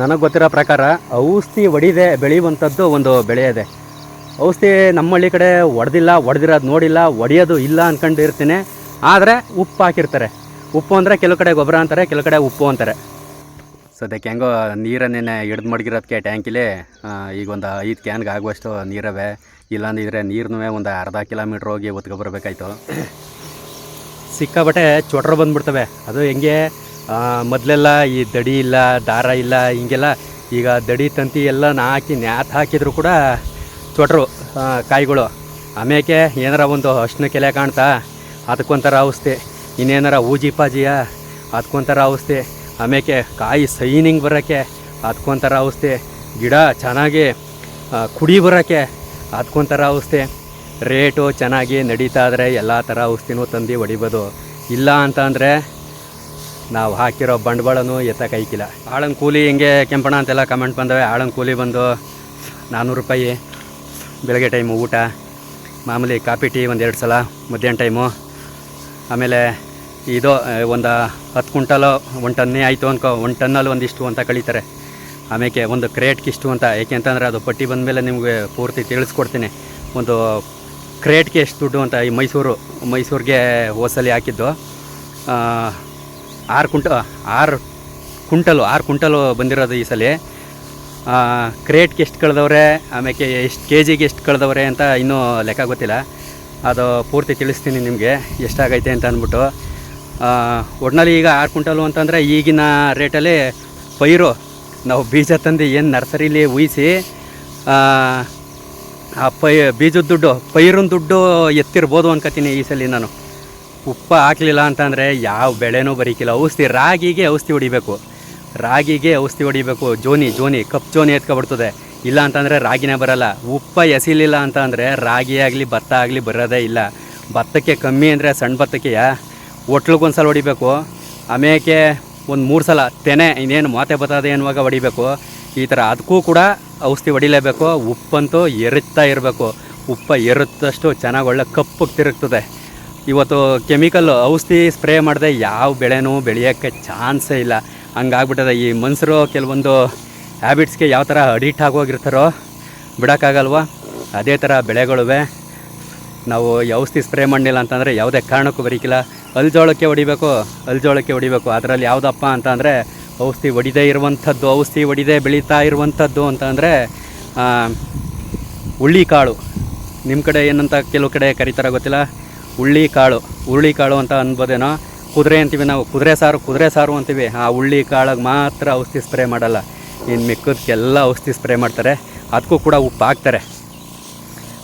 ನನಗೆ ಗೊತ್ತಿರೋ ಪ್ರಕಾರ ಔಷಧಿ ಹೊಡಿದೆ ಬೆಳೆಯುವಂಥದ್ದು ಒಂದು ಬೆಳೆ ಇದೆ. ಔಷಧಿ ನಮ್ಮ ಹಳ್ಳಿ ಕಡೆ ಹೊಡೆದಿಲ್ಲ ಹೊಡೆದಿರೋದು ನೋಡಿಲ್ಲ ಹೊಡೆಯೋದು ಇಲ್ಲ ಅಂದ್ಕೊಂಡು ಇರ್ತೀನಿ. ಆದರೆ ಉಪ್ಪು ಹಾಕಿರ್ತಾರೆ. ಉಪ್ಪು ಅಂದರೆ ಕೆಲವು ಕಡೆ ಗೊಬ್ಬರ ಅಂತಾರೆ, ಕೆಲವು ಕಡೆ ಉಪ್ಪು ಅಂತಾರೆ. ಸದ್ಯಕ್ಕೆ ಹೆಂಗೋ ನೀರನ್ನೇನೆ ಹಿಡ್ದು ಮಡಗಿರೋದಕ್ಕೆ ಟ್ಯಾಂಕಿಲಿ ಈಗ ಒಂದು ಐದು ಕ್ಯಾನ್ಗೆ ಆಗುವಷ್ಟು ನೀರವೆ. ಇಲ್ಲಾಂದಿದ್ರೆ ನೀರನ್ನೂ ಒಂದು ಅರ್ಧ ಕಿಲೋಮೀಟ್ರ್ ಹೋಗಿ ಒತ್ಕೊಬರ್ಬೇಕಾಯ್ತು ಸಿಕ್ಕಾಬಟ್ಟೆ ಚೊಟ್ರು ಬಂದ್ಬಿಡ್ತವೆ. ಅದು ಹೆಂಗೆ ಮೊದಲೆಲ್ಲ ಈ ದಡಿ ಇಲ್ಲ, ದಾರ ಇಲ್ಲ, ಹಿಂಗೆಲ್ಲ ಈಗ ದಡಿ ತಂತಿ ಎಲ್ಲ ನಾ ಹಾಕಿ ನ್ಯಾತ್ ಹಾಕಿದ್ರು ಕೂಡ ತೊಟ್ರು ಕಾಯಿಗಳು. ಆಮೇಲೆ ಏನಾರ ಒಂದು ಅಷ್ಟನ ಕೆಲೆ ಕಾಣ್ತಾ, ಅದಕ್ಕೊಂಥರ ಔಷಧಿ. ಇನ್ನೇನಾರ ಊಜಿ ಪಾಜಿಯ, ಅದಕ್ಕೊಂಥರ ಔಷಧಿ. ಆಮೇಲೆ ಕಾಯಿ ಸೈನಿಂಗ್ ಬರೋಕ್ಕೆ, ಅದಕ್ಕೊಂಥರ ಔಷಧಿ. ಗಿಡ ಚೆನ್ನಾಗಿ ಕುಡಿ ಬರೋಕ್ಕೆ, ಅದಕ್ಕೊಂಥರ ಔಷಧಿ. ರೇಟು ಚೆನ್ನಾಗಿ ನಡೀತಾ ಇದ್ರೆ ಎಲ್ಲ ಥರ ಔಷಧಿನೂ ತಂದು ಹೊಡಿಬೋದು. ಇಲ್ಲ ಅಂತ ಅಂದರೆ ನಾವು ಹಾಕಿರೋ ಬಂಡವಾಳನೂ ಎತ್ತಕ್ಕೈಕಿಲ್ಲ ಆಳನ್ ಕೂಲಿ ಹಿಂಗೆ ಕೆಂಪಣ ಅಂತೆಲ್ಲ ಕಮೆಂಟ್ ಬಂದವೆ. ಆಳನ್ ಕೂಲಿ ಬಂದು ನಾನ್ನೂರು ರೂಪಾಯಿ. ಬೆಳಗ್ಗೆ ಟೈಮು ಊಟ. ಮಾಮೂಲಿ ಕಾಫಿ, ಟೀ ಒಂದು ಎರಡು ಸಲ. ಮಧ್ಯಾಹ್ನ ಟೈಮು ಆಮೇಲೆ ಇದು, ಒಂದು ಹತ್ತು ಕುಂಟಲು ಒನ್ ಟನ್ನೇ ಆಯಿತು ಅನ್ಕೋ. ಒನ್ ಟನ್ನಲ್ಲಿ ಒಂದಿಷ್ಟು ಅಂತ ಕಳೀತಾರೆ. ಆಮೇಲೆ ಒಂದು ಕ್ರೇಟ್ಗೆ ಇಷ್ಟು ಅಂತ. ಏಕೆ ಅಂತಂದರೆ ಅದು ಪಟ್ಟಿ ಬಂದ ಮೇಲೆ ನಿಮಗೆ ಪೂರ್ತಿ ತಿಳಿಸ್ಕೊಡ್ತೀನಿ. ಒಂದು ಕ್ರೇಟ್ಗೆ ಎಷ್ಟು ದುಡ್ಡು ಅಂತ ಈ ಮೈಸೂರು, ಮೈಸೂರಿಗೆ ಹೋಸಲಿ ಹಾಕಿದ್ದು. ಆರು ಕುಂಟ ಆರು ಕುಂಟಲು ಆರು ಕುಂಟಲು ಬಂದಿರೋದು ಈ ಸಲ. ಕ್ರೇಟ್ಗೆ ಎಷ್ಟು ಕಳೆದವ್ರೆ ಆಮೇಲೆ ಎಷ್ಟು ಕೆ ಜಿಗೆ ಎಷ್ಟು ಕಳೆದವ್ರೆ ಅಂತ ಇನ್ನೂ ಲೆಕ್ಕ ಗೊತ್ತಿಲ್ಲ. ಅದು ಪೂರ್ತಿ ತಿಳಿಸ್ತೀನಿ ನಿಮಗೆ, ಎಷ್ಟಾಗೈತೆ ಅಂತ ಅಂದ್ಬಿಟ್ಟು. ಒಟ್ನಲ್ಲಿ ಈಗ ಆರು ಕುಂಟಲು ಅಂತಂದರೆ ಈಗಿನ ರೇಟಲ್ಲಿ ಪೈರು, ನಾವು ಬೀಜ ತಂದು ಏನು ನರ್ಸರಿಲಿ ಉಯಿಸಿ, ಆ ಪೈ ಬೀಜದ ದುಡ್ಡು, ಪೈರಿನ ದುಡ್ಡು ಎತ್ತಿರ್ಬೋದು ಅನ್ಕೋತೀನಿ ಈ ಸಲ ನಾನು. ಉಪ್ಪ ಹಾಕಲಿಲ್ಲ ಅಂತಂದರೆ ಯಾವ ಬೆಳೆನೂ ಬರೀಕಿಲ್ಲ. ಔಷಧಿ, ರಾಗಿಗೆ ಔಷಧಿ ಹೊಡಿಬೇಕು. ರಾಗಿಗೆ ಔಷಧಿ ಹೊಡಿಬೇಕು. ಜೋನಿ ಜೋನಿ, ಕಪ್ ಜೋನಿ ಎತ್ಕೊಬಿಡ್ತದೆ. ಇಲ್ಲ ಅಂತಂದರೆ ರಾಗಿನೇ ಬರಲ್ಲ. ಉಪ್ಪ ಎಸಿಲಿಲ್ಲ ಅಂತ ಅಂದರೆ ರಾಗಿ ಆಗಲಿ, ಭತ್ತ ಆಗಲಿ ಬರೋದೇ ಇಲ್ಲ. ಭತ್ತಕ್ಕೆ ಕಮ್ಮಿ ಅಂದರೆ ಸಣ್ಣ ಭತ್ತಕ್ಕೆ ಒಟ್ಲಗೊಂದ್ಸಲ ಹೊಡಿಬೇಕು. ಆಮೇಲೆ ಒಂದು ಮೂರು ಸಲ ತೆನೆ, ಇನ್ನೇನು ಮಾತೆ ಬತ್ತದೆ ಅನ್ನುವಾಗ ಹೊಡಿಬೇಕು. ಈ ಥರ ಅದಕ್ಕೂ ಕೂಡ ಔಷಧಿ ಹೊಡಿಲೇಬೇಕು. ಉಪ್ಪಂತೂ ಎರುತ್ತಾ ಇರಬೇಕು. ಉಪ್ಪ ಎರುತ್ತಷ್ಟು ಚೆನ್ನಾಗಿ ಒಳ್ಳೆ ಕಪ್ಪಗೆ ತಿರುಗ್ತದೆ. ಇವತ್ತು ಕೆಮಿಕಲ್ ಔಷಧಿ ಸ್ಪ್ರೇ ಮಾಡದೆ ಯಾವ ಬೆಳೆನೂ ಬೆಳೆಯೋಕ್ಕೆ ಚಾನ್ಸೇ ಇಲ್ಲ. ಹಂಗಾಗ್ಬಿಟ್ಟದೆ ಈ ಮನುಷ್ಯರು ಕೆಲವೊಂದು ಹ್ಯಾಬಿಟ್ಸ್ಗೆ ಯಾವ ಥರ ಅಡಿಕ್ಟ್ ಆಗೋಗಿರ್ತಾರೋ ಬಿಡೋಕ್ಕಾಗಲ್ವ? ಅದೇ ಥರ ಬೆಳೆಗಳುವೆ. ನಾವು ಔಷಧಿ ಸ್ಪ್ರೇ ಮಾಡಲಿಲ್ಲ ಅಂತಂದರೆ ಯಾವುದೇ ಕಾರಣಕ್ಕೂ ಬರೀಕಿಲ್ಲ. ಅಲ್ಜೋಳಕ್ಕೆ ಹೊಡಿಬೇಕು ಅಲ್ಜೋಳಕ್ಕೆ ಹೊಡಿಬೇಕು. ಅದರಲ್ಲಿ ಯಾವುದಪ್ಪ ಅಂತ ಅಂದರೆ ಔಷಧಿ ಹೊಡಿದೇ ಇರುವಂಥದ್ದು, ಔಷಧಿ ಹೊಡಿದೇ ಬೆಳೀತಾ ಇರುವಂಥದ್ದು ಅಂತಂದರೆ ಹುಳ್ಳಿ ಕಾಳು ನಿಮ್ಮ ಕಡೆ ಏನಂತ ಕೆಲವು ಕಡೆ ಕರೀತಾರ ಗೊತ್ತಿಲ್ಲ. ಹುಳ್ಳಿ ಕಾಳು ಹುರುಳಿ ಕಾಳು ಅಂತ ಅನ್ಬೋದೇನೋ? ಕುದುರೆ ಅಂತೀವಿ ನಾವು. ಕುದುರೆ ಸಾರು ಕುದುರೆ ಸಾರು ಅಂತೀವಿ. ಆ ಹುಳ್ಳಿ ಕಾಳಿಗೆ ಮಾತ್ರ ಔಷಧಿ ಸ್ಪ್ರೇ ಮಾಡಲ್ಲ. ಇನ್ನು ಮಿಕ್ಕದಕ್ಕೆಲ್ಲ ಔಷಧಿ ಸ್ಪ್ರೇ ಮಾಡ್ತಾರೆ. ಅದಕ್ಕೂ ಕೂಡ ಉಪ್ಪು ಹಾಕ್ತಾರೆ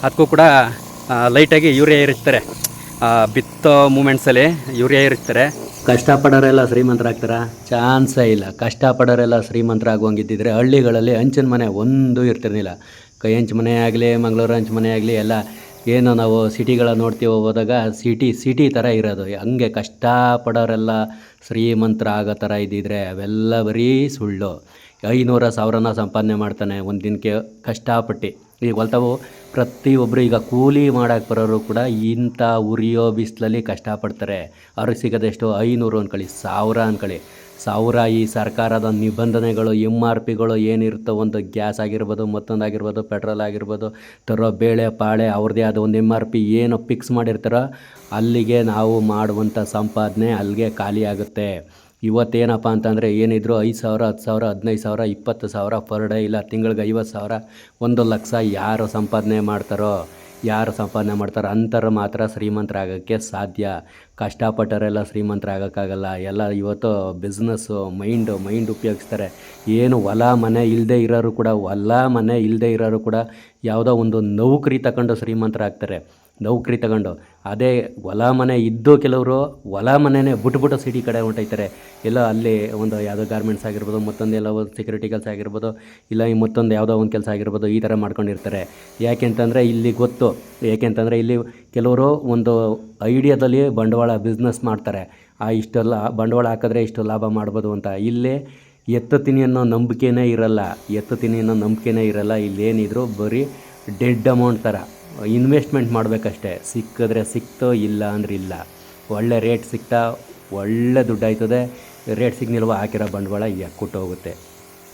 ಅದಕ್ಕೂ ಕೂಡ ಲೈಟಾಗಿ ಯೂರಿಯಾ ಇರುತ್ತಾರೆ ಬಿತ್ತೋ ಮೂಮೆಂಟ್ಸಲ್ಲಿ ಯೂರಿಯಾ ಇರುತ್ತಾರೆ ಕಷ್ಟಪಡೋರೆಲ್ಲ ಶ್ರೀಮಂತರಾಗ್ತಾರ? ಚಾನ್ಸೇ ಇಲ್ಲ. ಕಷ್ಟಪಡೋರೆಲ್ಲ ಶ್ರೀಮಂತರಾಗುವಂಗಿದ್ದಿದ್ರೆ ಹಳ್ಳಿಗಳಲ್ಲಿ ಹಂಚಿನ ಮನೆ ಒಂದು ಇರ್ತಿರಲಿಲ್ಲ. ಕೈ ಹಂಚು ಮನೆ ಆಗಲಿ, ಮಂಗಳೂರು ಹಂಚು ಮನೆ ಆಗಲಿ, ಎಲ್ಲ ಏನು ನಾವು ಸಿಟಿಗಳ ನೋಡ್ತೀವಿ ಹೋದಾಗ ಸಿಟಿ ಸಿಟಿ ಥರ ಇರೋದು. ಹಂಗೆ ಕಷ್ಟಪಡೋರೆಲ್ಲ ಶ್ರೀಮಂತರಾಗೋ ಥರ ಇದ್ದಿದ್ರೆ ಅವೆಲ್ಲ ಬರೀ ಸುಳ್ಳು. ಐನೂರ ಸಾವಿರನ ಸಂಪಾದನೆ ಮಾಡ್ತಾನೆ ಒಂದು ದಿನಕ್ಕೆ ಕಷ್ಟಪಟ್ಟು. ಈಗ ಹೊಲ್ತಾವು ಪ್ರತಿಯೊಬ್ಬರು ಈಗ ಕೂಲಿ ಮಾಡೋಕ್ಕೆ ಬರೋರು ಕೂಡ ಇಂಥ ಉರಿಯೋ ಬಿಸಿಲಲ್ಲಿ ಕಷ್ಟಪಡ್ತಾರೆ. ಅವ್ರಿಗೆ ಸಿಗೋದೆಷ್ಟು? ಐನೂರು ಅಂದ್ಕೊಳ್ಳಿ ಸಾವಿರ ಅಂದ್ಕೊಳ್ಳಿ ಸಾವಿರ ಈ ಸರ್ಕಾರದ ನಿಬಂಧನೆಗಳು ಎಂ ಆರ್ ಪಿಗಳು ಏನಿರುತ್ತೋ ಒಂದು ಗ್ಯಾಸ್ ಆಗಿರ್ಬೋದು, ಮತ್ತೊಂದು ಆಗಿರ್ಬೋದು, ಪೆಟ್ರೋಲ್ ಆಗಿರ್ಬೋದು, ತರೋ ಬೇಳೆ, ಪಾಳೆ, ಅವ್ರದ್ದೇ ಆದ ಒಂದು ಎಂ ಆರ್ ಪಿ ಏನು ಫಿಕ್ಸ್ ಮಾಡಿರ್ತಾರೋ ಅಲ್ಲಿಗೆ ನಾವು ಮಾಡುವಂಥ ಸಂಪಾದನೆ ಅಲ್ಲಿಗೆ ಖಾಲಿಯಾಗುತ್ತೆ ಇವತ್ತೇನಪ್ಪ ಅಂತಂದರೆ ಏನಿದ್ರು ಐದು ಸಾವಿರ, ಹತ್ತು ಸಾವಿರ, ಹದಿನೈದು ಸಾವಿರ, ಇಪ್ಪತ್ತು ಸಾವಿರ ಪರ್ ಡೇ ಇಲ್ಲ, ತಿಂಗಳಿಗೆ ಐವತ್ತು ಸಾವಿರ, ಒಂದು ಲಕ್ಷ ಯಾರು ಸಂಪಾದನೆ ಮಾಡ್ತಾರೋ ಯಾರು ಸಂಪಾದನೆ ಮಾಡ್ತಾರೆ ಅಂಥವ್ರು ಮಾತ್ರ ಶ್ರೀಮಂತರಾಗೋಕ್ಕೆ ಸಾಧ್ಯ. ಕಷ್ಟಪಟ್ಟವರೆಲ್ಲ ಶ್ರೀಮಂತರಾಗೋಕ್ಕಾಗಲ್ಲ. ಎಲ್ಲ ಇವತ್ತು ಬಿಸ್ನೆಸ್ಸು ಮೈಂಡು ಮೈಂಡ್ ಉಪಯೋಗಿಸ್ತಾರೆ. ಏನು ಹೊಲ, ಮನೆ ಇಲ್ಲದೆ ಇರೋರು ಕೂಡ, ಹೊಲ, ಮನೆ ಇಲ್ಲದೆ ಇರೋರು ಕೂಡ ಯಾವುದೋ ಒಂದು ನೌಕರಿ ತಗೊಂಡು ಶ್ರೀಮಂತರಾಗ್ತಾರೆ. ನೌಕರಿ ತಗೊಂಡು. ಅದೇ ಹೊಲ ಮನೆ ಇದ್ದು ಕೆಲವರು ಹೊಲ ಮನೆನೇ ಬಿಟ್ಬಿಟ್ಟು ಸಿಟಿ ಕಡೆ ಹೊಂಟೈತಾರೆ ಎಲ್ಲ ಅಲ್ಲಿ ಒಂದು ಯಾವುದೋ ಗಾರ್ಮೆಂಟ್ಸ್ ಆಗಿರ್ಬೋದು, ಮತ್ತೊಂದು ಎಲ್ಲ ಒಂದು ಸೆಕ್ಯೂರಿಟಿ ಕೆಲಸ ಆಗಿರ್ಬೋದು, ಇಲ್ಲ ಈ ಮತ್ತೊಂದು ಯಾವುದೋ ಒಂದು ಕೆಲಸ ಆಗಿರ್ಬೋದು ಈ ಥರ ಮಾಡ್ಕೊಂಡಿರ್ತಾರೆ. ಯಾಕೆಂತಂದರೆ ಇಲ್ಲಿ ಗೊತ್ತು. ಏಕೆಂತಂದರೆ ಇಲ್ಲಿ ಕೆಲವರು ಒಂದು ಐಡಿಯಾದಲ್ಲಿ ಬಂಡವಾಳ ಬಿಸ್ನೆಸ್ ಮಾಡ್ತಾರೆ. ಆ ಇಷ್ಟೆಲ್ಲ ಬಂಡವಾಳ ಹಾಕಿದ್ರೆ ಇಷ್ಟು ಲಾಭ ಮಾಡ್ಬೋದು ಅಂತ. ಇಲ್ಲೇ ಎತ್ತುತ್ತೀನಿ ಅನ್ನೋ ನಂಬಿಕೆನೇ ಇರಲ್ಲ. ಎತ್ತುತ್ತೀನಿ ಅನ್ನೋ ನಂಬಿಕೆನೇ ಇರಲ್ಲ. ಇಲ್ಲೇನಿದ್ರು ಬರೀ ಡೆಡ್ ಅಮೌಂಟ್ ಥರ. ಇನ್ವೆಸ್ಟ್ಮೆಂಟ್ ಮಾಡಬೇಕಷ್ಟೇ. ಸಿಕ್ಕಿದ್ರೆ ಸಿಕ್ತೋ ಇಲ್ಲ ಅಂದ್ರೆ ಇಲ್ಲ. ಒಳ್ಳೆ ರೇಟ್ ಸಿಕ್ತಾ ಒಳ್ಳೆ ದುಡ್ಡಾಯ್ತದೆ. ರೇಟ್ ಸಿಗ್ನಿಲ್ವ ಹಾಕಿರೋ ಬಂಡವಾಳ ಹೋಗುತ್ತೆ